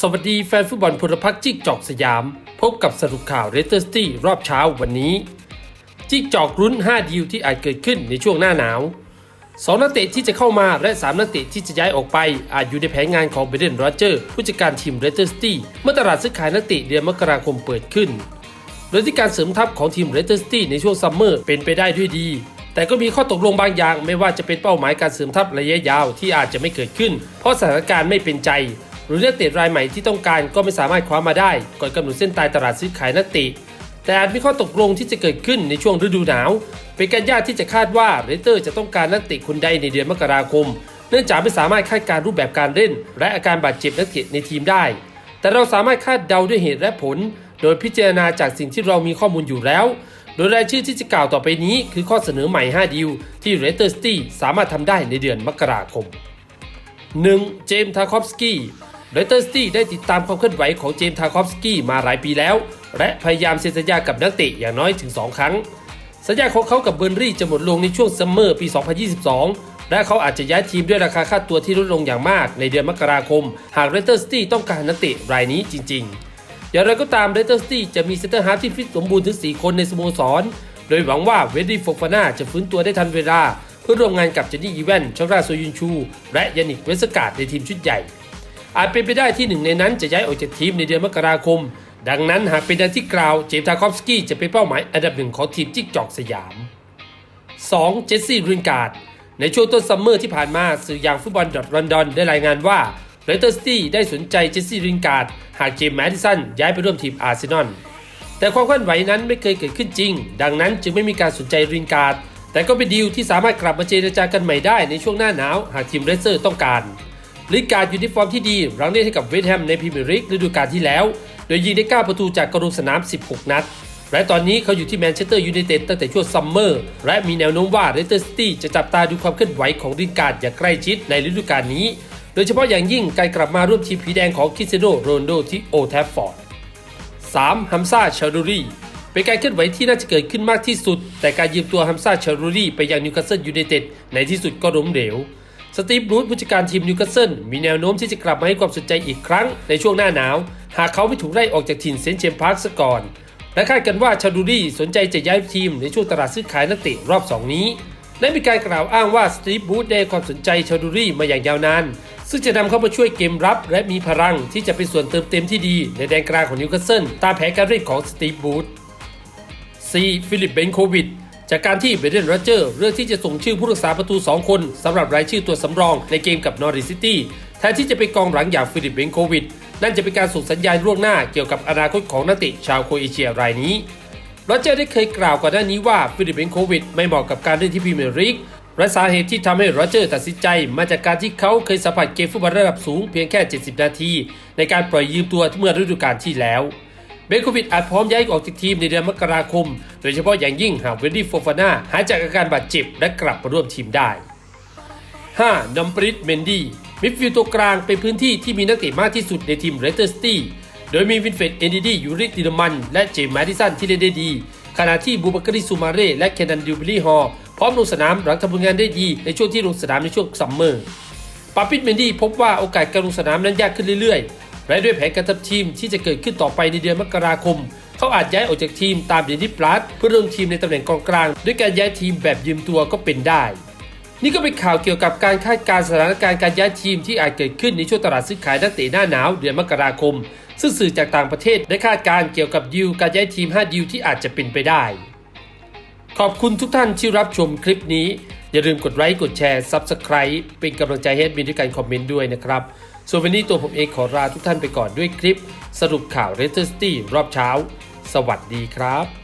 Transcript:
สวัสดีแฟนฟุตบอลพลพรรคจิกจอกสยาม พบกับสรุปข่าวเรเตอร์สตี้รอบเช้าวันนี้ จิกจอกรุ้น 5 ดีลที่อาจเกิดขึ้นในช่วงหน้าหนาว 2 นักเตะที่จะเข้ามาและ 3 นักเตะที่จะย้ายออกไป อาจอยู่ในแผนงานของเบเดนโรเจอร์ ผู้จัดการทีมเรเตอร์สตี้เมื่อตลาดซื้อขายนักเตะเดือนมกราคมเปิดขึ้น โดยที่การเสริมทัพของทีมเรเตอร์สตี้ในช่วงซัมเมอร์เป็นไปได้ด้วยดีแต่ก็มีข้อตกลงบางอย่างไม่ว่าจะเป็นเป้าหมายการเสริมทัพระยะยาวที่อาจจะไม่เกิดขึ้น เพราะสถานการณ์ไม่เป็นใจ หรือนักเตะรายใหม่ที่ต้องการก็ไม่สามารถคว้ามาได้ก่อนกำหนดเส้นตายตลาดซื้อขายนักเตะแต่อาจมีข้อตกลงที่จะเกิดขึ้นในช่วงฤดูหนาว เป็นการยากที่จะคาดว่าเรเตอร์จะต้องการนักเตะคนใดในเดือนมกราคม เนื่องจากไม่สามารถคาดการรูปแบบการเล่น และอาการบาดเจ็บนักเตะในทีมได้ แต่เราสามารถคาดเดาด้วยเหตุและผล โดยพิจารณาจากสิ่งที่เรามีข้อมูลอยู่แล้ว โดยรายชื่อที่จะกล่าวต่อไปนี้ คือข้อเสนอใหม่ 5 ดีลที่เรเตอร์สตี้สามารถทำได้ในเดือนมกราคม 1. เจมส์ทาคอฟสกี้ เรเตอร์สตี้ได้ติดตามความเคลื่อนไหวของเจมส์ทาคอฟสกี้มาหลายปีแล้ว และพยายามเซ็นสัญญากับนักเตะอย่างน้อยถึง 2 ครั้ง สัญญาของเขากับเบอร์นรี่จะหมดลงในช่วงซัมเมอร์ปี 2022 และเขาอาจจะย้ายทีมด้วยราคาค่าตัวที่ลดลงอย่างมากในเดือนมกราคม หากเรเตอร์สตี้ต้องการนักเตะรายนี้จริง ๆ อย่างไรก็ตามเรเตอร์สตี้จะมีเซนเตอร์ฮาร์ฟที่ฟิตสมบูรณ์ถึง 4 คนในสโมสร โดยหวังว่าเวดดี้โฟฟาน่าจะฟื้นตัวได้ทันเวลา เพื่อร่วมงานกับเจนนี่อีแวนชองราโซยุนชู และยานิกเวสกาดในทีมชุดใหญ่ อาจเป็นไปได้ที่หนึ่งในนั้นจะย้ายออกจากทีมในเดือนมกราคม ดังนั้นหากเป็นดังที่กล่าวเจมส์ทาคอฟสกี้จะเป็นเป้าหมายอันดับหนึ่งของทีมจิกจอกสยาม 2. เจสซี่รินการ์ดในช่วงต้นซัมเมอร์ที่ผ่านมาสื่ออย่างฟุตบอลดอทลอนดอนได้รายงานว่าเรเตอร์สตี้ได้สนใจเจสซี่รินการ์ดหากเจมส์แมดิสันย้ายไปร่วมทีมอาร์เซนอลแต่ความเคลื่อนไหวนั้นไม่เคยเกิดขึ้นจริง ดังนั้นจึงไม่มีการสนใจรินการ์ดแต่ก็เป็นดีลที่สามารถกลับมาเจรจากันใหม่ได้ในช่วงหน้าหนาวหากทีมเรเซอร์ต้องการ รินการ์ดอยู่ในฟอร์มที่ดีหลังเล่นให้กับเวสต์แฮมในพรีเมียร์ลีกฤดูกาลที่แล้ว โดยยิงได้ 9 ประตูจากกระดูสนาม 16 นัด และตอนนี้เขาอยู่ที่แมนเชสเตอร์ยูไนเต็ดตั้งแต่ช่วงซัมเมอร์ และมีแนวโน้มว่าเรเตอร์ซิตี้จะจับตาดูความเคลื่อนไหวของรินการ์ดอย่างใกล้ชิดในฤดูกาลนี้ โดยเฉพาะอย่างยิ่งการกลับมาร่วมทีมผีแดงของคริสเตียโนโรนโดที่โอแทฟฟอร์ด 3. ฮัมซาชารูรีเป็นการเคลื่อนไหวที่น่าจะเกิดขึ้นมากที่สุด แต่การยืมตัวฮัมซาชารูรีไปยังนิวคาสเซิลยูไนเต็ดในที่สุดก็ล้มเหลว สตีฟบรูธผู้จัดการทีมนิวคาสเซิลมีแนวโน้มที่จะกลับมาให้ความสนใจอีกครั้งในช่วงหน้าหนาว หากเขาไม่ถูกไล่ออกจากถิ่นเซนเจมพาร์คซะก่อน และคาดกันว่าชาดูรี่สนใจจะย้ายทีมในช่วงตลาดซื้อขายนักเตะรอบ 2 นี้ และมีการกล่าวอ้างว่าสตีฟบูธได้ความสนใจชาดูรี่มาอย่างยาวนาน ซึ่งจะนำเข้ามาช่วยเกมรับ และมีพลังที่จะเป็นส่วนเติมเต็มที่ดีในแดนกลางของนิวคาสเซิลตามแผนการเล่นของสตีฟบูธ 4. ฟิลิปเบนโควิด จากการที่เบเดนโรเจอร์เลือกที่จะส่งชื่อผู้รักษาประตู 2 คนสำหรับรายชื่อตัวสำรองในเกมกับนอริซิตี้แทนที่จะไปกองหลังอย่างฟิลิปเบนโควิด นั่นจะเป็นการส่งสัญญาณล่วงหน้าเกี่ยวกับอนาคตของนักเตะชาวโคเอเชียรายนี้โรเจอร์ได้เคยกล่าวก่อนหน้านี้ว่าฟิลิปเบนโควิด ไม่เหมาะกับการเล่นที่พรีเมียร์ลีกและสาเหตุที่ทำให้โรเจอร์ตัดสินใจ มาจากการที่เขาเคยสัมผัสเกมฟุตบอลระดับสูงเพียงแค่ 70 นาที ในการปล่อยยืมตัวเมื่อฤดูกาลที่แล้ว เบนโควิดอาจพร้อมย้ายออกจากทีมในเดือนมกราคม โดยเฉพาะอย่างยิ่งหากเวนดี้โฟฟาน่าหายจากอาการบาดเจ็บและกลับมาร่วมทีมได้ 5. นัมปริตเมนดี้มิดฟิลด์ตัวกลางเป็นพื้นที่ที่มีนักเตะมากที่สุดในทีมเรสเตอร์สตี้โดยมีวินเฟรดเอนดิดียูริตินมัน และเจมส์แมดิสันที่เล่นได้ดี ขณะที่บูบักริซูมาเร่และเคนนันดิวบิลลี่ฮอลพร้อมลงสนามหลังทำผลงานได้ดีในช่วงที่ลงสนามในช่วงซัมเมอร์ปาปิดเมนดี้พบว่าโอกาสการลงสนามนั้นยากขึ้นเรื่อยๆ และด้วยแผนการทำทีมที่จะเกิดขึ้นต่อไปในเดือนมกราคม เขาอาจย้ายออกจากทีมตามเดนิสปลัสเพื่อลงทีมในตำแหน่งกองกลาง ด้วยการย้ายทีมแบบยืมตัวก็เป็นได้ นี่ก็เป็นข่าวเกี่ยวกับการคาดการณ์สถานการณ์การย้ายทีมที่อาจเกิดขึ้นในช่วงตลาดซื้อขายนักเตะหน้าหนาวเดือนมกราคม ซึ่งสื่อจากต่างประเทศได้คาดการณ์เกี่ยวกับดิวการย้ายทีม 5 ดิวที่อาจจะเป็นไปได้ ขอบคุณทุกท่านที่รับชมคลิปนี้อย่าลืมกดไลค์กดแชร์ Subscribe เป็นกำลังใจให้แอดมินด้วยการคอมเมนต์ด้วยนะครับ ส่วนวันนี้ตัวผมเองขอลาทุกท่านไปก่อนด้วยคลิป สรุปข่าวเรสเตอร์สตี้รอบเช้า สวัสดีครับ